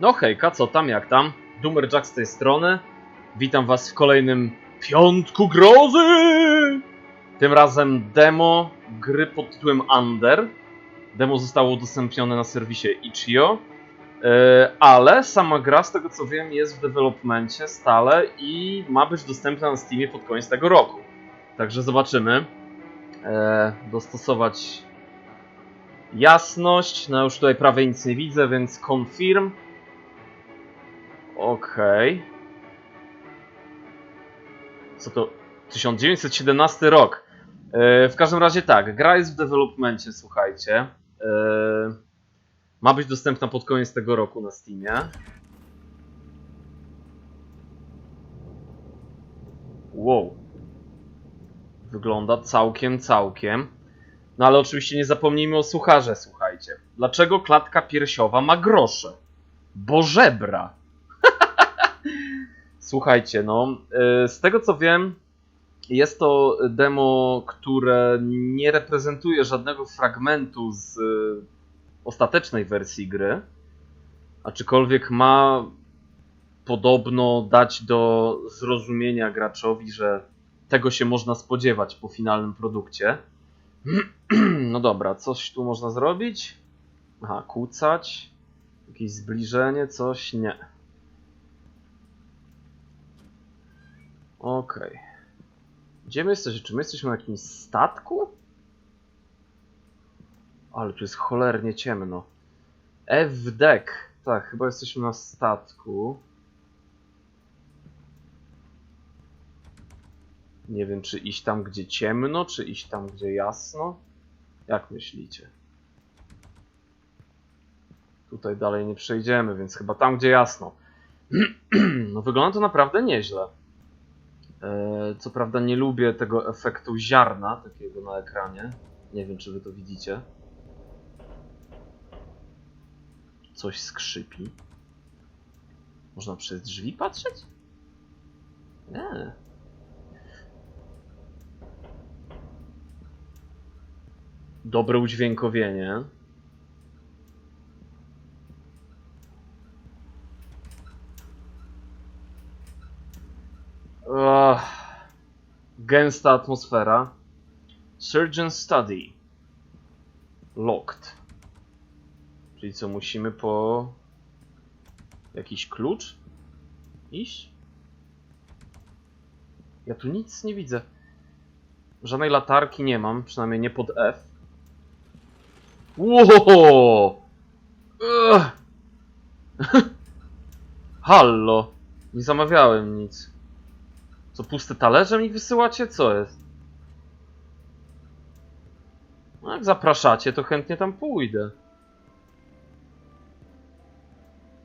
No hejka, co tam, jak tam? Doomer Jack z tej strony. Witam was w kolejnym Piątku Grozy! Tym razem demo gry pod tytułem Under. Demo zostało udostępnione na serwisie itch.io. E, ale sama gra, z tego co wiem, jest w developmencie stale i ma być dostępna na Steamie pod koniec tego roku. Także zobaczymy. E, dostosować jasność. No już tutaj prawie nic nie widzę, więc confirm. Okej. Co to? 1917 rok. E, w każdym razie tak, gra jest w developmencie, słuchajcie. E, ma być dostępna pod koniec tego roku na Steamie. Wow. Wygląda całkiem, całkiem. No ale oczywiście nie zapomnijmy o sucharze, słuchajcie. Dlaczego klatka piersiowa ma grosze? Bo żebra. Słuchajcie, no, y, z tego co wiem, jest to demo, które nie reprezentuje żadnego fragmentu z y, ostatecznej wersji gry, aczkolwiek ma podobno dać do zrozumienia graczowi, że tego się można spodziewać po finalnym produkcie. No dobra, coś tu można zrobić? Aha, kłócać. Jakieś zbliżenie, coś? Nie. Okej. Gdzie my jesteśmy? Czy my jesteśmy na jakimś statku? Ale tu jest cholernie ciemno. F deck. Tak, chyba jesteśmy na statku. Nie wiem, czy iść tam, gdzie ciemno, czy iść tam, gdzie jasno. Jak myślicie? Tutaj dalej nie przejdziemy, więc chyba tam, gdzie jasno. No wygląda to naprawdę nieźle. E, Co prawda nie lubię tego efektu ziarna takiego na ekranie. Nie wiem, czy wy to widzicie. Coś skrzypi. Można przez drzwi patrzeć? Nie. Dobre udźwiękowienie. Gęsta atmosfera. Surgeon Study. Locked. Czyli co, musimy po jakiś klucz iść? Ja tu nic nie widzę. Żadnej latarki nie mam, przynajmniej nie pod F. Ło! Ugh. Hallo. Nie zamawiałem nic. Co, puste talerze mi wysyłacie? Co jest? No jak zapraszacie, to chętnie tam pójdę.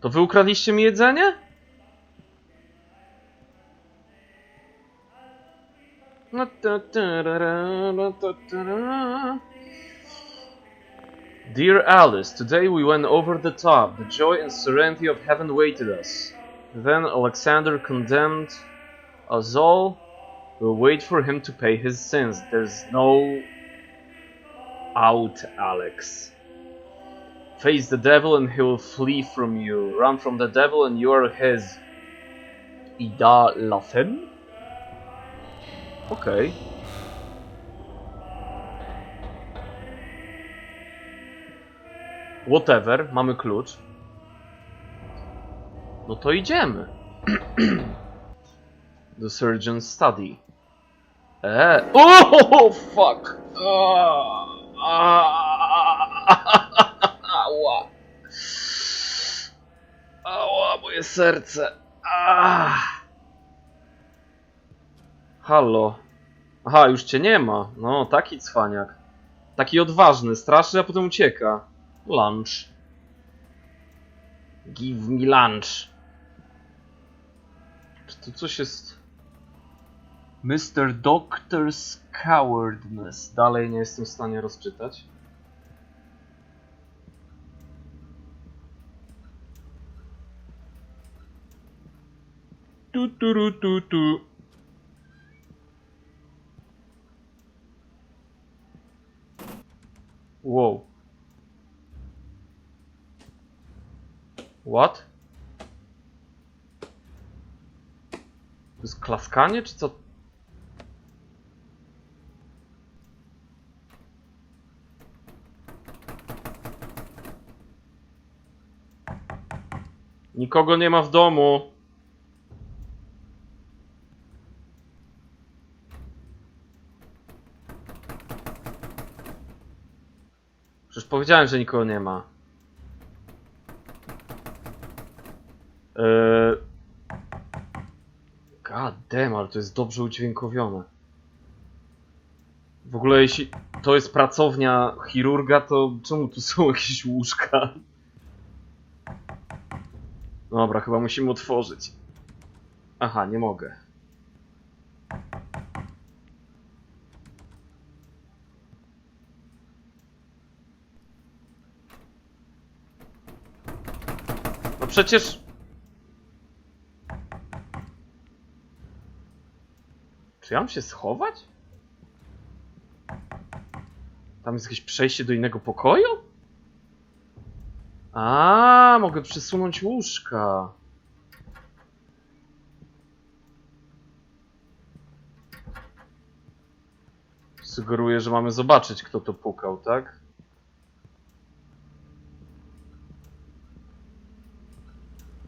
To wy ukradliście mi jedzenie? No no. Dear Alice, today we went over the top. The joy and serenity of heaven waited us. Then Alexander condemned us all. We'll wait for him to pay his sins. There's no out, Alex. Face the devil and he will flee from you. Run from the devil and you are his. Ida Lafen? Okay. Whatever, mamy klucz. No to idziemy. The surgeon's study. Eee. Oh, fuck! Ała. Ała, moje serce. Ah. Halo. Aha, już cię nie ma. No, taki cwaniak. Taki odważny, straszy, a potem ucieka. Lunch. Give me lunch. Czy tu coś jest... Mr. Doctor's Cowardness. Dalej nie jestem w stanie rozczytać. Tu, tu, tu, tu. Wow. What? To jest klaskanie, czy co? Nikogo nie ma w domu. Przecież powiedziałem, że nikogo nie ma. Eee... God damn, ale to jest dobrze udźwiękowione. W ogóle jeśli to jest pracownia chirurga, to czemu tu są jakieś łóżka? Dobra, chyba musimy otworzyć. Aha, nie mogę. No przecież... Czy ja mam się schować? Tam jest jakieś przejście do innego pokoju? A, mogę przesunąć łóżka. Sugeruję, że mamy zobaczyć, kto to pukał, tak?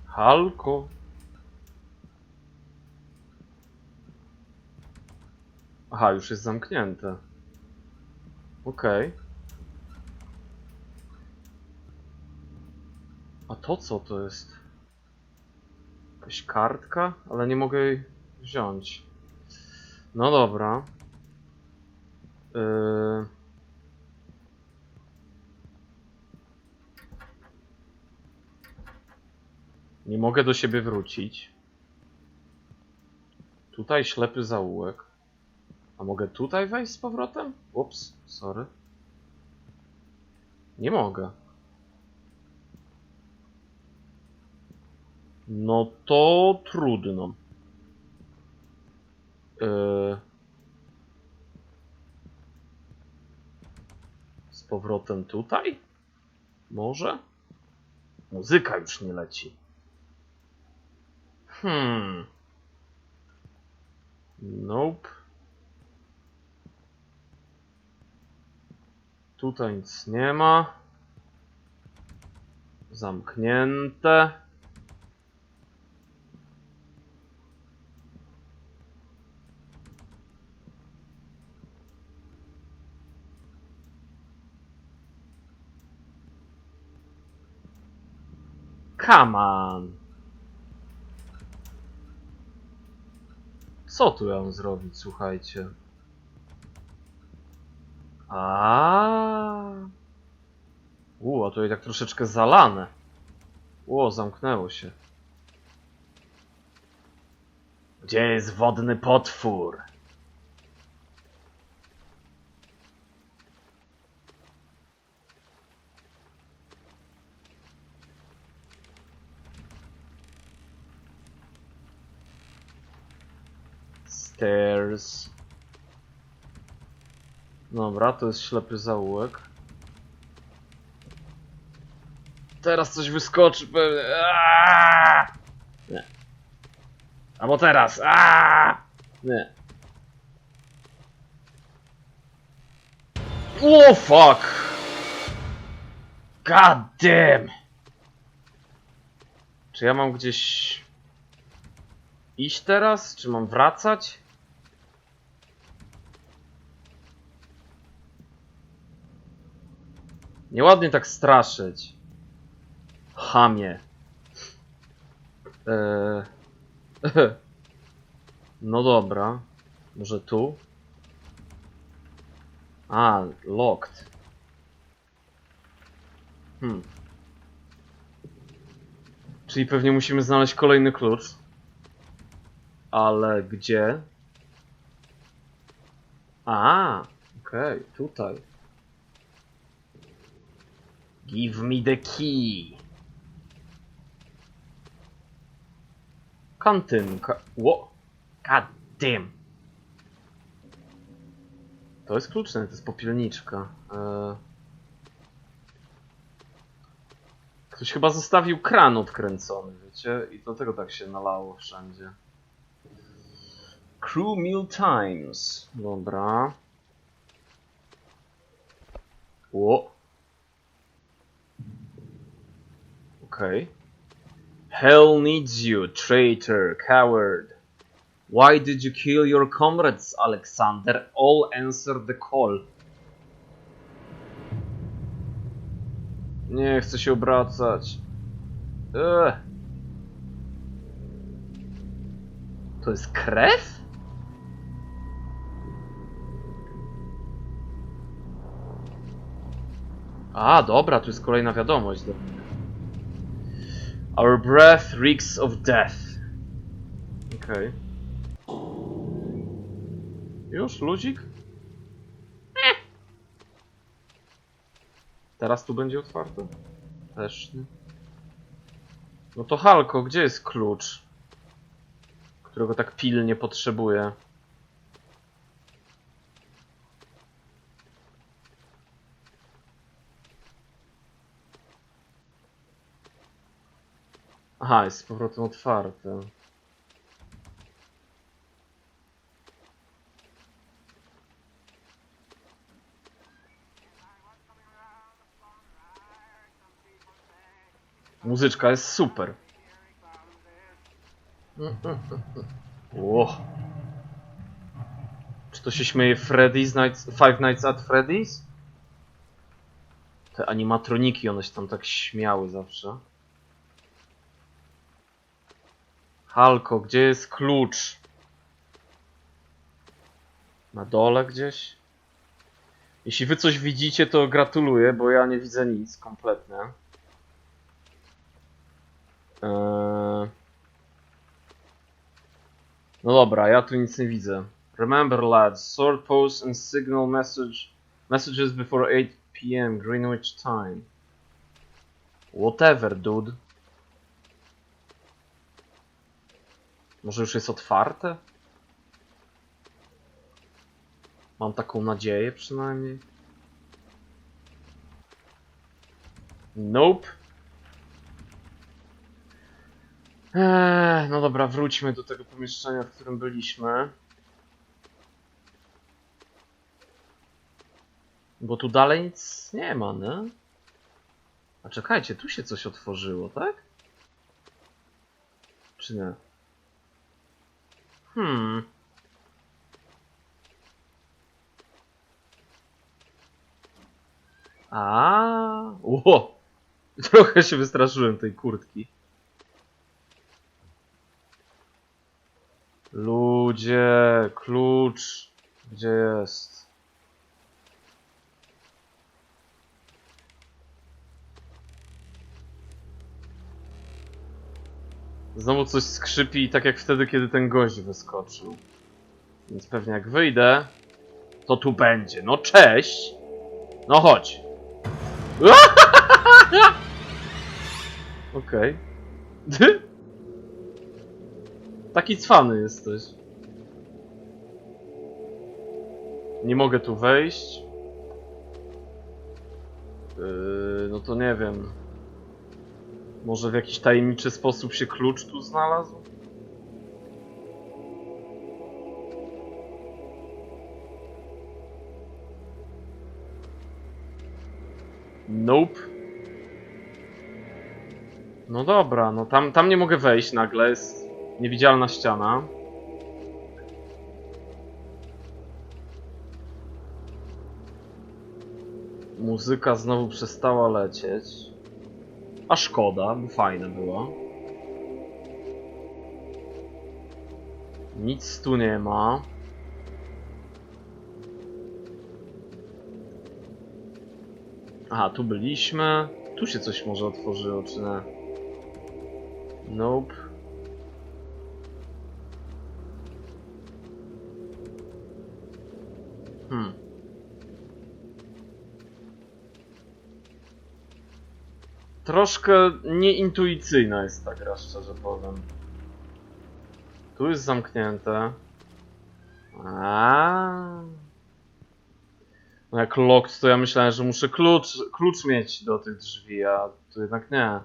Halko. Aha, już jest zamknięte. Okej. A to co to jest? Jakaś kartka? Ale nie mogę jej wziąć. No dobra. Yy... Nie mogę do siebie wrócić. Tutaj ślepy zaułek. A mogę tutaj wejść z powrotem? Ups, sorry. Nie mogę. No to trudno. Yy... Z powrotem tutaj? Może? Muzyka już nie leci. Hmm. Nope. Tutaj nic nie ma. Zamknięte. Come on. Co tu ja mam zrobić, słuchajcie? A. U, a tutaj tak troszeczkę zalane. Ło, zamknęło się. Gdzie jest wodny potwór? Stairs. Dobra, to jest ślepy zaułek. Teraz coś wyskoczy pewnie. Aaaa! Nie. Albo teraz. Aaaa! Nie. O fuck! God damn! Czy ja mam gdzieś iść teraz? Czy mam wracać? Nieładnie tak straszyć. Chamie. Eee... No dobra. Może tu? A, locked. Hmm. Czyli pewnie musimy znaleźć kolejny klucz. Ale gdzie? A, okej, tutaj. Give me the key. Kantynka. Ło. God damn. To jest kluczne, to jest popielniczka. Eee... Ktoś chyba zostawił kran odkręcony, wiecie? I dlatego tak się nalało wszędzie. Crew Meal Times. Dobra. Ło. Okej. Hell needs you, traitor, coward. Why did you kill your comrades, Alexander? All answer the call. Nie chcę się obracać. Ugh. To jest krew? A, dobra, tu jest kolejna wiadomość. do mnie. Our breath reeks of death. Okej. Już, ludzik? Eh. Teraz tu będzie otwarte? Też nie. No to Halko, gdzie jest klucz? Którego tak pilnie potrzebuję. Aha, jest z powrotem otwarte. Muzyczka jest super. Ło. Czy to się śmieje Freddy's Nights, Five Nights at Freddy's? Te animatroniki, one się tam tak śmiały zawsze. Halko, gdzie jest klucz? Na dole gdzieś? Jeśli wy coś widzicie, to gratuluję, bo ja nie widzę nic kompletnie. Eee... No dobra, ja tu nic nie widzę. Remember lads, sword post and signal message messages before 8 p.m. Greenwich time. Whatever, dude. Może już jest otwarte? Mam taką nadzieję przynajmniej. Nope. Eee, no dobra, wróćmy do tego pomieszczenia, w którym byliśmy. Bo tu dalej nic nie ma, nie? A czekajcie, tu się coś otworzyło, tak? Czy nie? Hmm. A, Ło! Trochę się wystraszyłem tej kurtki. Ludzie, klucz. Gdzie jest? Znowu coś skrzypi, tak jak wtedy, kiedy ten gość wyskoczył. Więc pewnie jak wyjdę, to tu będzie. No cześć! No chodź. Okej. Taki cwany jesteś. Nie mogę tu wejść. Yy, no to nie wiem. Może w jakiś tajemniczy sposób się klucz tu znalazł? Nope. No dobra, no tam, tam nie mogę wejść nagle, jest niewidzialna ściana. Muzyka znowu przestała lecieć. A szkoda, bo fajne było. Nic tu nie ma. Aha, tu byliśmy. Tu się coś może otworzyło, czy nie? Nope. Hmm. Troszkę nieintuicyjna jest ta gra, szczerze powiem. Tu jest zamknięte. A. No jak locked, to ja myślałem, że muszę klucz, klucz mieć do tych drzwi, a tu jednak nie.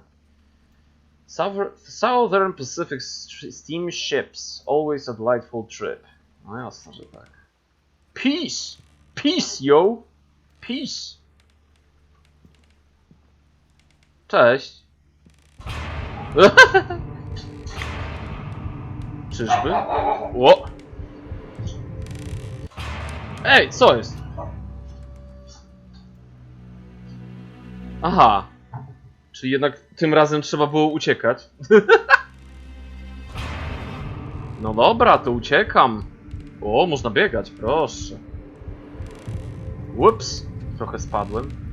Southern Pacific Steamships, always a delightful trip. No jasne, że tak. Peace! Peace, yo! Peace! Cześć! Czyżby? Ło! Ej, co jest? Aha. Czyli jednak tym razem trzeba było uciekać. no dobra, to uciekam. O, można biegać, proszę. Ups, trochę spadłem.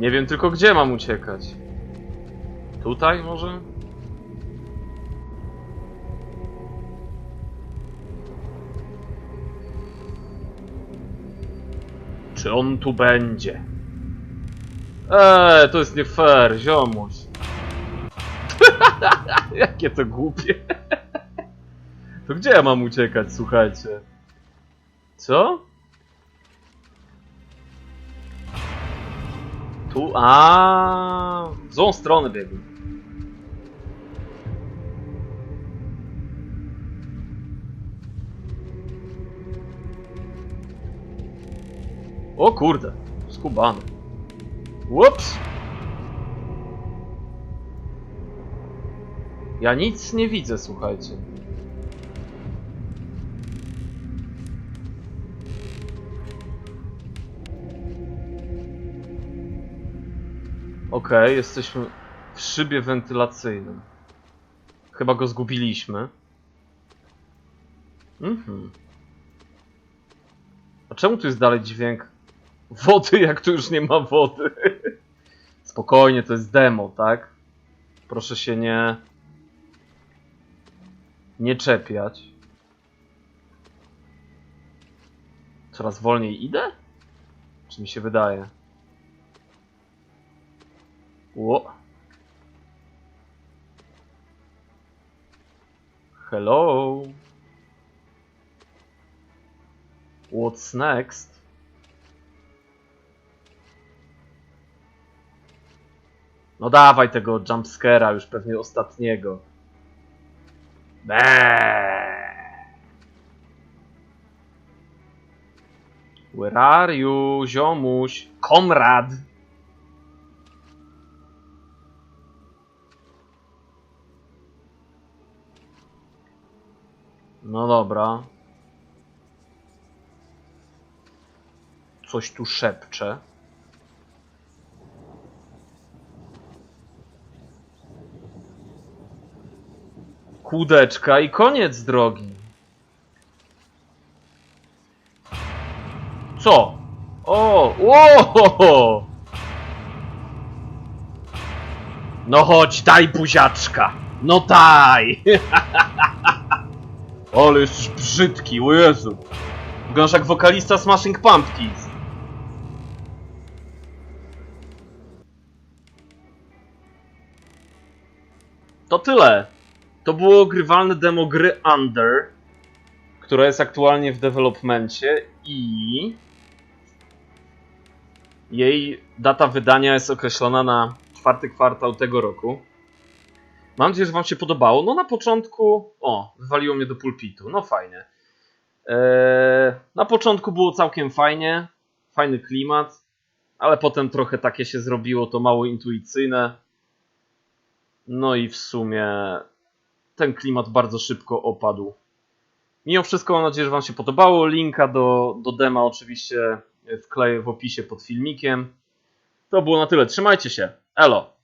Nie wiem tylko gdzie mam uciekać. Tutaj może? Czy on tu będzie? Eee, to jest nie fair, ziomuś. Jakie to głupie. to gdzie ja mam uciekać, słuchajcie? Co? Tu, a w złą stronę biegłem. O kurde, skubany. Ups! Ja nic nie widzę, słuchajcie. Okej, jesteśmy w szybie wentylacyjnym. Chyba go zgubiliśmy. Mhm. A czemu tu jest dalej dźwięk wody, jak tu już nie ma wody? Spokojnie, to jest demo, tak? Proszę się nie... Nie czepiać. Coraz wolniej idę? Czy mi się wydaje? Ło. Hello. What's next? No dawaj tego jumpscare'a, już pewnie ostatniego. Beee. Where are you, ziomuś? Komrad! No dobra. Coś tu szepcze. Kłódeczka i koniec drogi. Co? O! Ło! No chodź, daj buziaczka! No daj! Ale jesteś brzydki, o Jezu. Wyglądasz jak wokalista Smashing Pumpkins. To tyle. To było grywalne demo gry Under, która jest aktualnie w developmencie i jej data wydania jest określona na czwarty kwartał tego roku. Mam nadzieję, że Wam się podobało. No na początku. O, wywaliło mnie do pulpitu. No fajnie. Eee, na początku było całkiem fajnie. Fajny klimat. Ale potem trochę takie się zrobiło, to mało intuicyjne. No i w sumie ten klimat bardzo szybko opadł. Mimo wszystko mam nadzieję, że Wam się podobało. Linka do, do dema oczywiście wkleję w opisie pod filmikiem. To było na tyle. Trzymajcie się. Elo.